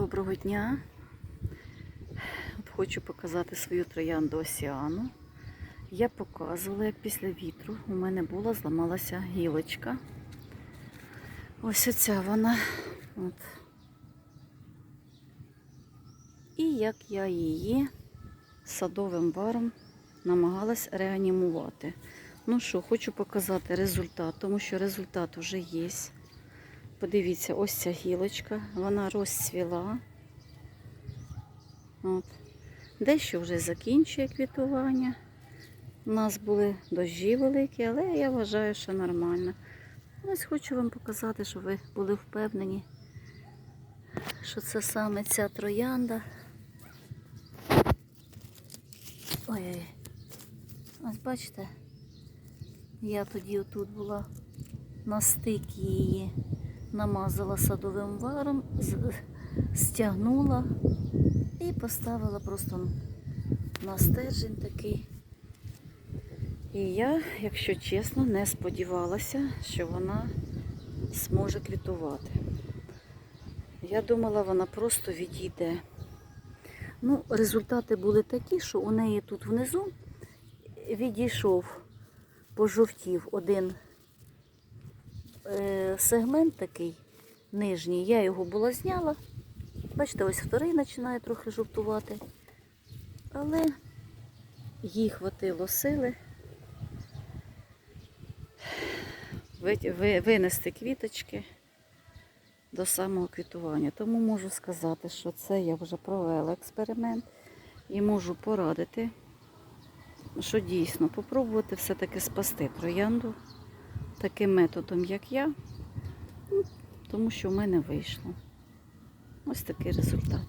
Доброго дня. От хочу показати свою троянду Осіану. Я показувала, як після вітру у мене була, зламалася гілочка. Ось оця вона. От. І як я її садовим варом намагалась реанімувати. Ну що, хочу показати результат, тому що результат вже є. Подивіться, ось ця гілочка, вона розцвіла. От. Дещо вже закінчує квітування. У нас були дощі великі, але я вважаю, що нормально. Ось хочу вам показати, щоб ви були впевнені, що це саме ця троянда. Ой-ой. Ось бачите, я тоді отут була на стикі її намазала садовим варом, стягнула і поставила просто на стержень такий. І я, якщо чесно, не сподівалася, що вона зможе квітувати. Я думала, вона просто відійде. Ну, результати були такі, що у неї тут внизу відійшов, пожовтів один сегмент такий нижній. Я його була зняла. Бачите, ось вторий починає трохи жовтувати. Але їй хватило сили ви- ви- винести квіточки до самого квітування. Тому можу сказати, що це я вже провела експеримент і можу порадити, що дійсно попробувати все-таки спасти троянду таким методом, як я, ну, тому що в мене вийшло. Ось такий результат.